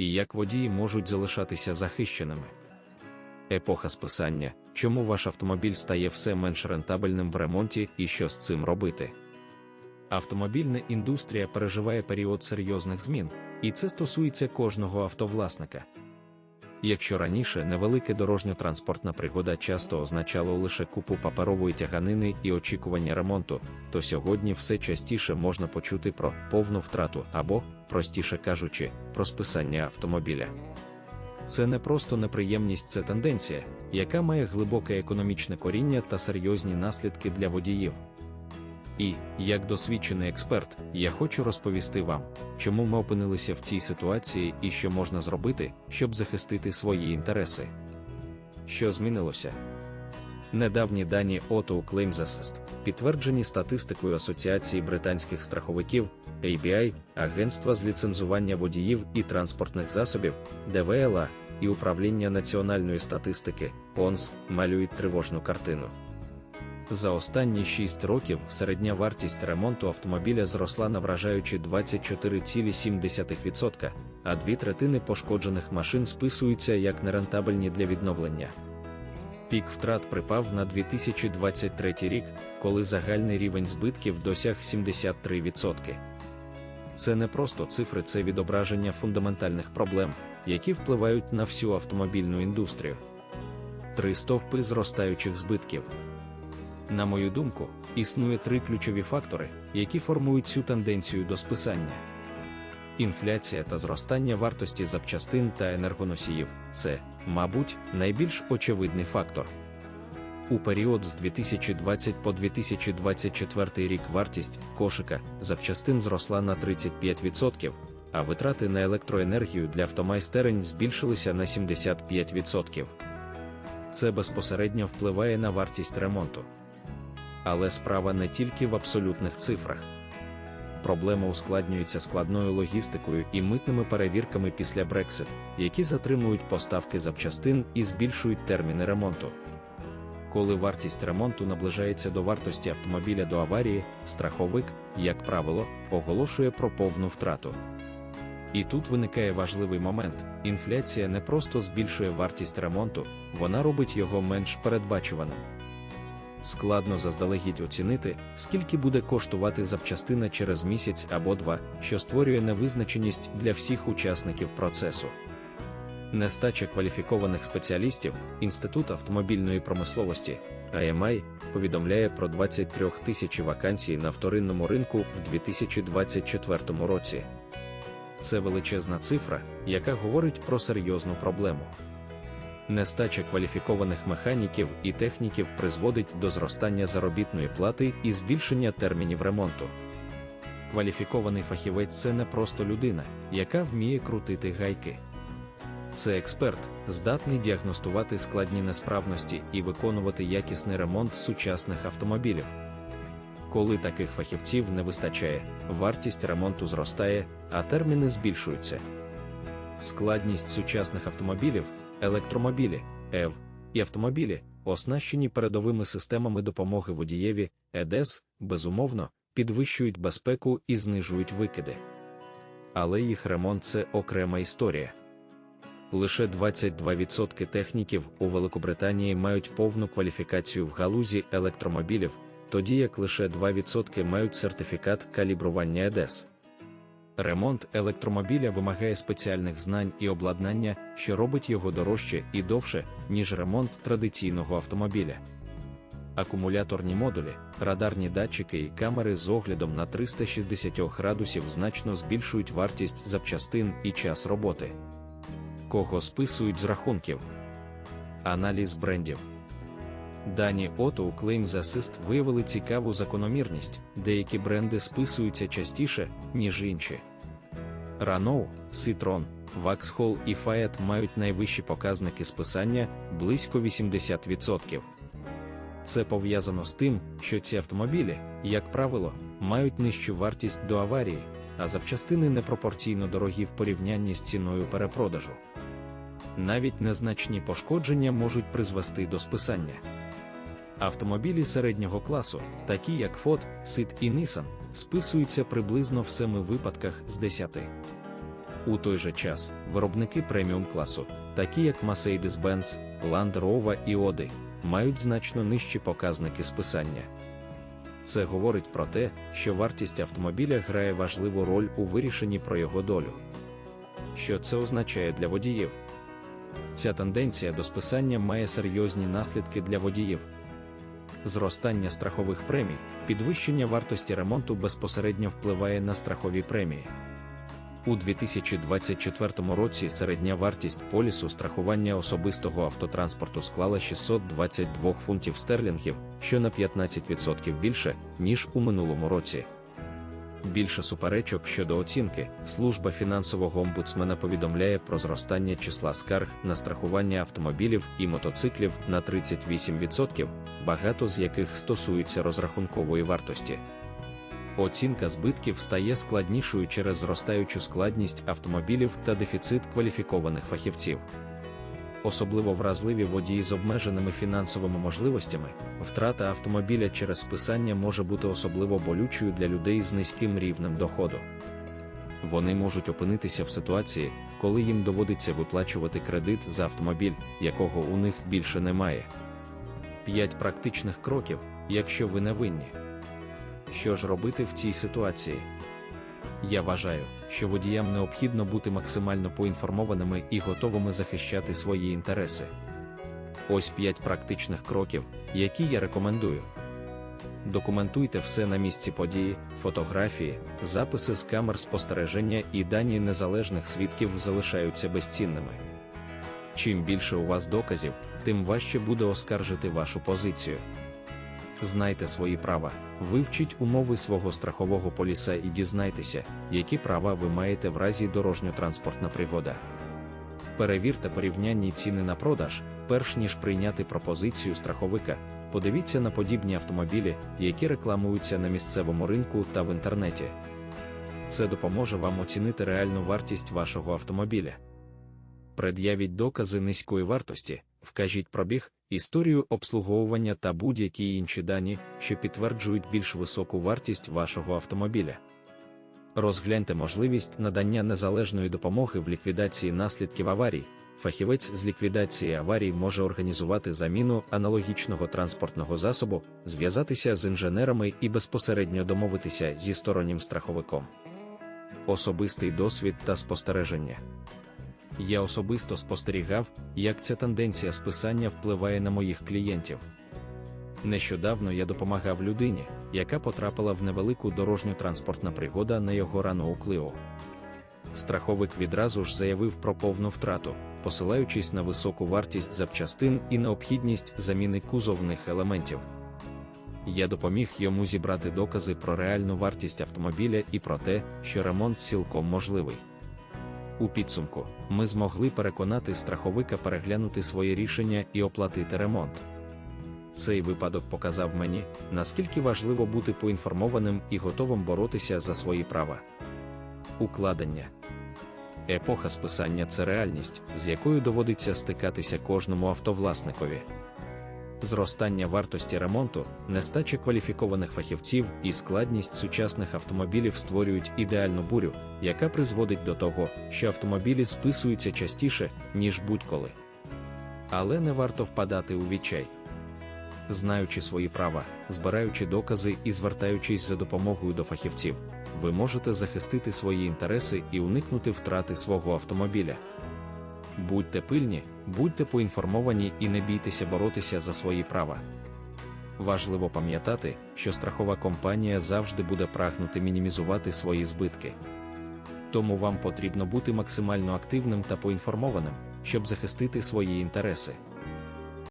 і як водії можуть залишатися захищеними. Епоха списання, чому ваш автомобіль стає все менш рентабельним в ремонті і що з цим робити. Автомобільна індустрія переживає період серйозних змін, і це стосується кожного автовласника. Якщо раніше невелике дорожньо-транспортна пригода часто означало лише купу паперової тяганини і очікування ремонту, то сьогодні все частіше можна почути про повну втрату або, простіше кажучи, про списання автомобіля. Це не просто неприємність, це тенденція, яка має глибоке економічне коріння та серйозні наслідки для водіїв. І, як досвідчений експерт, я хочу розповісти вам, чому ми опинилися в цій ситуації і що можна зробити, щоб захистити свої інтереси. Що змінилося? Недавні дані Auto Claims Assist, підтверджені статистикою Асоціації британських страховиків ABI, Агентства з ліцензування водіїв і транспортних засобів, ДВЛА і Управління національної статистики ОНС малюють тривожну картину. За останні 6 років середня вартість ремонту автомобіля зросла на вражаючі 24,7%, а дві третини пошкоджених машин списуються як нерентабельні для відновлення. Пік втрат припав на 2023 рік, коли загальний рівень збитків досяг 73%. Це не просто цифри, це відображення фундаментальних проблем, які впливають на всю автомобільну індустрію. Три стовпи зростаючих збитків. На мою думку, існує три ключові фактори, які формують цю тенденцію до списання. Інфляція та зростання вартості запчастин та енергоносіїв це, мабуть, найбільш очевидний фактор. У період з 2020 по 2024 рік вартість кошика запчастин зросла на 35%, а витрати на електроенергію для автомайстерень збільшилися на 75%. Це безпосередньо впливає на вартість ремонту. Але справа не тільки в абсолютних цифрах. Проблема ускладнюється складною логістикою і митними перевірками після Брексит, які затримують поставки запчастин і збільшують терміни ремонту. Коли вартість ремонту наближається до вартості автомобіля до аварії, страховик, як правило, оголошує про повну втрату. І тут виникає важливий момент: інфляція не просто збільшує вартість ремонту, вона робить його менш передбачуваним. Складно заздалегідь оцінити, скільки буде коштувати запчастина через місяць або два, що створює невизначеність для всіх учасників процесу. Нестача кваліфікованих спеціалістів, Інститут автомобільної промисловості IMI, повідомляє про 23 тисячі вакансій на вторинному ринку в 2024 році. Це величезна цифра, яка говорить про серйозну проблему. Нестача кваліфікованих механіків і техніків призводить до зростання заробітної плати і збільшення термінів ремонту. Кваліфікований фахівець це не просто людина, яка вміє крутити гайки. Це експерт, здатний діагностувати складні несправності і виконувати якісний ремонт сучасних автомобілів. Коли таких фахівців не вистачає, вартість ремонту зростає, а терміни збільшуються. Складність сучасних автомобілів, електромобілі, ЕВ і автомобілі, оснащені передовими системами допомоги водієві, ЕДЕС, безумовно, підвищують безпеку і знижують викиди. Але їх ремонт це окрема історія. Лише 22% техніків у Великобританії мають повну кваліфікацію в галузі електромобілів, тоді як лише 2% мають сертифікат калібрування ЕДЕС. Ремонт електромобіля вимагає спеціальних знань і обладнання, що робить його дорожче і довше, ніж ремонт традиційного автомобіля. Акумуляторні модулі, радарні датчики і камери з оглядом на 360 градусів значно збільшують вартість запчастин і час роботи. Кого списують з рахунків? Аналіз брендів. Дані Auto Claims Assist виявили цікаву закономірність, деякі бренди списуються частіше, ніж інші. Renault, Citroën, Vauxhall і Fiat мають найвищі показники списання близько 80%. Це пов'язано з тим, що ці автомобілі, як правило, мають нижчу вартість до аварії, а запчастини непропорційно дорогі в порівнянні з ціною перепродажу. Навіть незначні пошкодження можуть призвести до списання. Автомобілі середнього класу, такі як Ford, Сит і Nissan, списуються приблизно в 7 випадках з 10. У той же час виробники преміум класу, такі як Mercedes-Benz, Land Rover і Audi, мають значно нижчі показники списання. Це говорить про те, що вартість автомобіля грає важливу роль у вирішенні про його долю. Що це означає для водіїв? Ця тенденція до списання має серйозні наслідки для водіїв. Зростання страхових премій, підвищення вартості ремонту безпосередньо впливає на страхові премії. У 2024 році середня вартість полісу страхування особистого автотранспорту склала 622 фунтів стерлінгів, що на 15% більше, ніж у минулому році. Більше суперечок щодо оцінки, служба фінансового омбудсмена повідомляє про зростання числа скарг на страхування автомобілів і мотоциклів на 38%, багато з яких стосуються розрахункової вартості. Оцінка збитків стає складнішою через зростаючу складність автомобілів та дефіцит кваліфікованих фахівців. Особливо вразливі водії з обмеженими фінансовими можливостями, втрата автомобіля через списання може бути особливо болючою для людей з низьким рівнем доходу. Вони можуть опинитися в ситуації, коли їм доводиться виплачувати кредит за автомобіль, якого у них більше немає. П'ять практичних кроків, якщо ви не винні. Що ж робити в цій ситуації? Я вважаю, що водіям необхідно бути максимально поінформованими і готовими захищати свої інтереси. Ось 5 практичних кроків, які я рекомендую. Документуйте все на місці події, фотографії, записи з камер спостереження і дані незалежних свідків залишаються безцінними. Чим більше у вас доказів, тим важче буде оскаржити вашу позицію. Знайте свої права, вивчіть умови свого страхового поліса і дізнайтеся, які права ви маєте в разі дорожньо-транспортна пригода. Перевірте порівнянні ціни на продаж, перш ніж прийняти пропозицію страховика. Подивіться на подібні автомобілі, які рекламуються на місцевому ринку та в інтернеті. Це допоможе вам оцінити реальну вартість вашого автомобіля. Пред'явіть докази низької вартості, вкажіть пробіг, історію обслуговування та будь-які інші дані, що підтверджують більш високу вартість вашого автомобіля. Розгляньте можливість надання незалежної допомоги в ліквідації наслідків аварій. Фахівець з ліквідації аварій може організувати заміну аналогічного транспортного засобу, зв'язатися з інженерами і безпосередньо домовитися зі стороннім страховиком. Особистий досвід та спостереження. Я особисто спостерігав, як ця тенденція списання впливає на моїх клієнтів. Нещодавно я допомагав людині, яка потрапила в невелику дорожню транспортна пригода на його рану Кліо. Страховик відразу ж заявив про повну втрату, посилаючись на високу вартість запчастин і необхідність заміни кузовних елементів. Я допоміг йому зібрати докази про реальну вартість автомобіля і про те, що ремонт цілком можливий. У підсумку, ми змогли переконати страховика переглянути своє рішення і оплатити ремонт. Цей випадок показав мені, наскільки важливо бути поінформованим і готовим боротися за свої права. Укладення епоха списання це реальність, з якою доводиться стикатися кожному автовласникові. Зростання вартості ремонту, нестача кваліфікованих фахівців і складність сучасних автомобілів створюють ідеальну бурю, яка призводить до того, що автомобілі списуються частіше, ніж будь-коли. Але не варто впадати у відчай. Знаючи свої права, збираючи докази і звертаючись за допомогою до фахівців, ви можете захистити свої інтереси і уникнути втрати свого автомобіля. Будьте пильні, будьте поінформовані і не бійтеся боротися за свої права. Важливо пам'ятати, що страхова компанія завжди буде прагнути мінімізувати свої збитки. Тому вам потрібно бути максимально активним та поінформованим, щоб захистити свої інтереси.